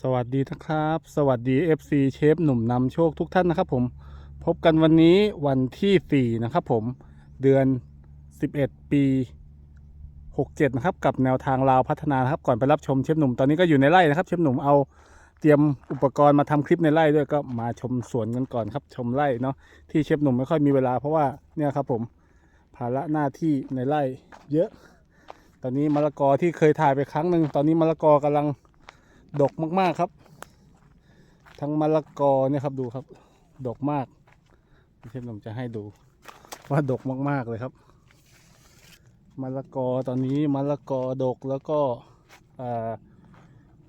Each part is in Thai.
สวัสดีนะครับ สวัสดี FC เชฟหนุ่มนำโชคทุกท่านนะครับผมพบกันวันนี้วันที่ 4 นะครับผมเดือน 11 ปี 67 นะครับ กับแนวทางลาวพัฒนานะครับ ก่อนไปรับชมเชฟหนุ่มตอนนี้ก็อยู่ในไร่นะครับเชฟหนุ่มเอาเตรียมอุปกรณ์มาทำคลิปในไร่ด้วยก็มาชมสวนกันก่อนครับ ชมไร่เนาะที่เชฟหนุ่มไม่ค่อยมีเวลาเพราะว่าเนี่ยครับผมภาระหน้าที่ในไร่เยอะ ตอนนี้มะละกอที่เคยถ่ายไปครั้งหนึ่งตอนนี้มะละกอกำลัง ดกมาก ๆ ครับ ทั้งมะละกอเนี่ยครับดูครับ ดกมากเชฟผมจะให้ดู ว่าดกมาก ๆ เลยครับมะละกอตอนนี้มะละกอดกแล้วก็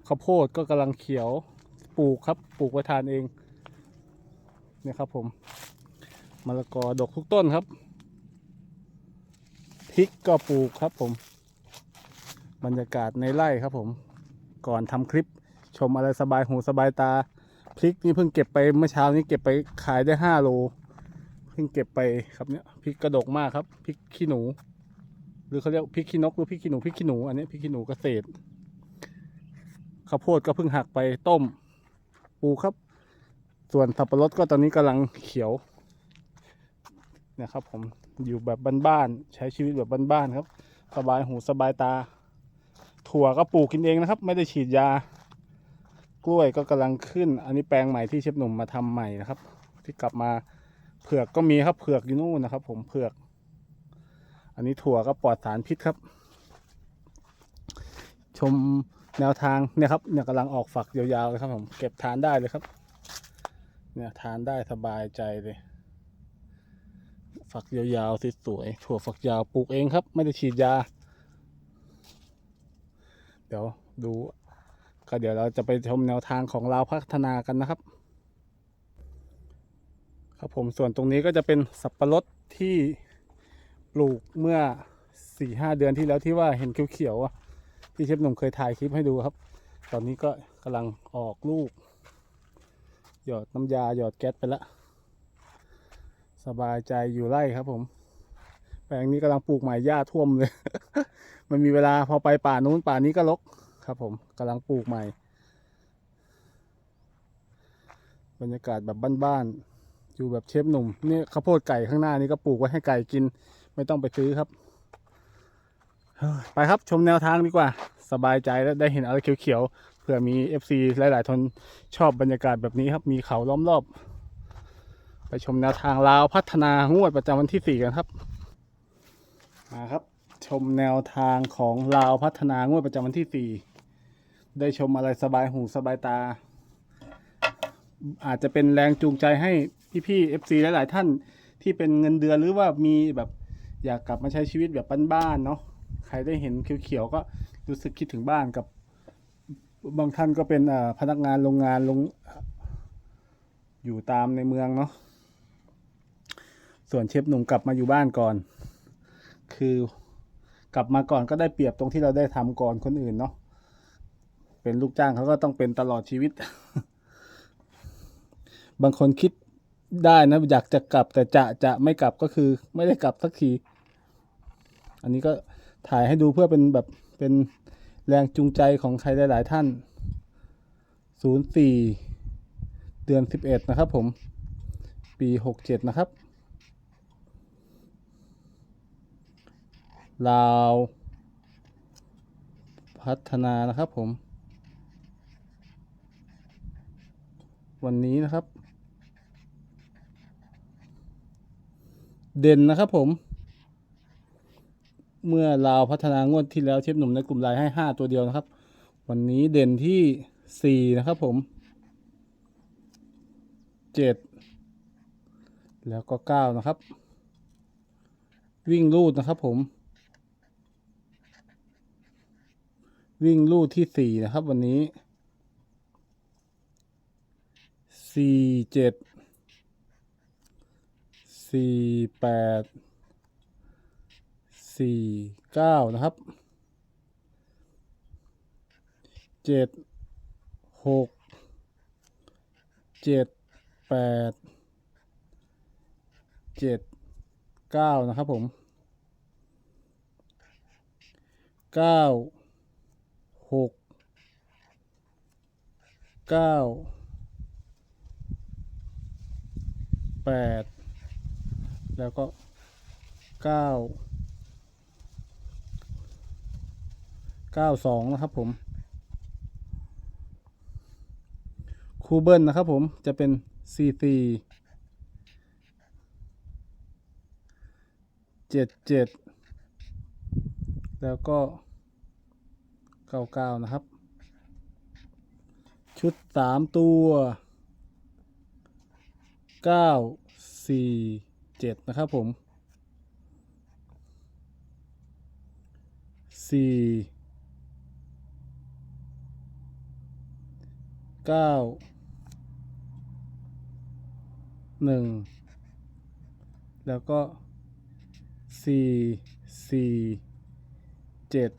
ข้าวโพดก็กำลังเขียวปลูกครับปลูกไว้ทานเองเนี่ยครับผมมะละกอดกทุกต้นครับพริกก็ปลูกครับผม บรรยากาศในไร่ครับผม ก่อนทำคลิปชมอะไรสบายหูสบายตา พริกนี่เพิ่งเก็บไปเมื่อเช้านี้เก็บไปขายได้ห้าโล เพิ่งเก็บไปครับเนี่ยพริกกระดกมากครับพริกขี้หนู หรือเขาเรียกพริกขี้นกหรือพริกขี้หนูพริกขี้หนูอันนี้พริกขี้หนูเกษตรข้าวโพดก็เพิ่งหักไปต้มปูครับ ส่วนสับปะรดก็ตอนนี้กำลังเขียวนี่ยครับผมอยู่แบบบ้านๆใช้ชีวิตแบบบ้านๆครับ สบายหูสบายตา ถั่วก็ปลูกกินเองนะครับ ไม่ได้ฉีดยา กล้วยก็กำลังขึ้น อันนี้แปลงใหม่ที่เชฟหนุ่มมาทำใหม่นะครับ ที่กลับมาเผือกก็มีครับเผือกอยู่นู่นนะครับ ผมเผือก อันนี้ถั่วก็ปลอดสารพิษครับ ชมแนวทางเนี่ยครับเนี่ยกำลังออกฝักยาวๆเลยครับ ผมเก็บทานได้เลยครับ เนี่ยทานได้สบายใจเลย ฝักยาวๆสวยๆถั่วฝักยาวปลูกเองครับ ไม่ได้ฉีดยา เดี๋ยวดูก็เดี๋ยวเราจะไปชมแนวทางของเราวพัฒนากันนะครับ ครับผมส่วนตรงนี้ก็จะเป็นสับปะรดที่ปลูกเมื่อสี่ห้าเดือนที่แล้วที่ว่าเห็นเขียวๆที่เชฟหนุ่มเคยถ่ายคลิปให้ดูครับ ตอนนี้ก็กำลังออกลูก หยอดน้ำยาหยอดแก๊สไปแล้วสบายใจอยู่ไร่ครับผม แปลงนี้กำลังปลูกใหม่หญ้าท่วมเลย มันมีเวลาพอไปป่านู้นป่านี้ก็รกครับ ผมกำลังปลูกใหม่ บรรยากาศแบบบ้านๆอยู่แบบเชฟหนุ่มนี่ข้าวโพดไก่ข้างหน้านี้ก็ปลูกไว้ให้ไก่กิน ไม่ต้องไปซื้อครับไปครับชมแนวทางดีกว่า สบายใจแล้วได้เห็นอะไรเขียวๆเผื่อมี FC หลายๆทนชอบบรรยากาศแบบนี้ครับ มีเขาล้อมรอบ ไปชมแนวทางลาวพัฒนางวดประจำวันที่4กันครับ มาครับ ชมแนวทางของลาวพัฒนางวดประจำวันที่ 4 ได้ชมอะไรสบายหูสบายตา อาจจะเป็นแรงจูงใจให้พี่ๆ FC หลายๆท่านที่เป็นเงินเดือนหรือว่ามีแบบอยากกลับมาใช้ชีวิตแบบบ้านๆเนาะใครได้เห็นเขียวๆก็รู้สึกคิดถึงบ้านกับบางท่านก็เป็นพนักงานโรงงานลงอยู่ตามในเมืองเนาะส่วนเชฟหนุ่มกลับมาอยู่บ้านก่อน คือ กลับมาก่อนก็ได้เปรียบตรงที่เราได้ทำก่อนคนอื่นเนาะเป็นลูกจ้างเขาก็ต้องเป็นตลอดชีวิต บางคนคิดได้นะอยากจะกลับแต่จะจะไม่กลับก็คือ ไม่ได้กลับสักที อันนี้ก็ถ่ายให้ดูเพื่อเป็นแบบเป็นแรงจูงใจของใครหลาย ๆ ท่าน 04 เดือน 11 นะครับผม ปี 67 นะครับ ลาว พัฒนานะครับผม วันนี้นะครับ เด่นนะครับผม เมื่อลาวพัฒนางวดที่แล้วเชฟหนุ่มในกลุ่มไลน์ให้ห้าตัวเดียวนะครับ วันนี้เด่นที่สี่นะครับผมเจ็ดแล้วก็เก้านะครับ วิ่งลูดนะครับผม วิ่งลู่ที่สี่นะครับ วันนี้สี่เจ็ดสี่แปดสี่เก้านะครับเจ็ดหกเจ็ดแปดเจ็ดเก้านะครับผมเก้า หกเก้าแปดแล้วก็เก้าเก้าสองนะครับผมคูเบิลนะครับผมจะเป็น C4 เจ็ดเจ็ดแล้วก็ เก้าเก้านะครับ ชุดสามตัวเก้าสี่เจ็ดนะครับผมสี่เก้าหนึ่งแล้วก็สี่สี่เจ็ด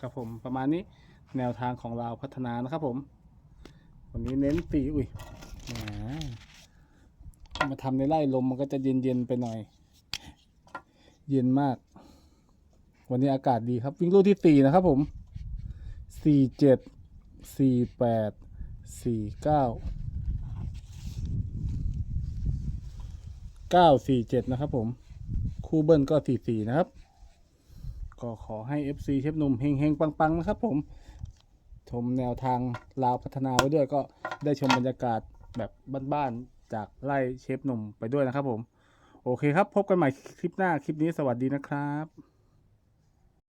ครับผมประมาณนี้แนวทางของเราพัฒนานะครับผมวันนี้เน้นสีอุ้ยมมาทำในไร่ลมมันก็จะเย็นๆไปหน่อย เย็นมาก วันนี้อากาศดีครับ วิ่งลูกที่สี่นะครับผมสี่เจ็ดสี่แปดสี่เก้าเก้าสี่เจ็ดนะครับผม คู่เบิ้ลก็สี่สี่นะครับ ก็ขอให้ FC เชฟหนุ่มเฮงๆ ปังๆ นะครับผมชมแนวทางลาวพัฒนาไว้ด้วยก็ได้ชมบรรยากาศแบบบ้านๆ จากไล่เชฟหนุ่มไปด้วยนะครับผม โอเคครับ พบกันใหม่คลิปหน้าคลิปนี้สวัสดีนะครับ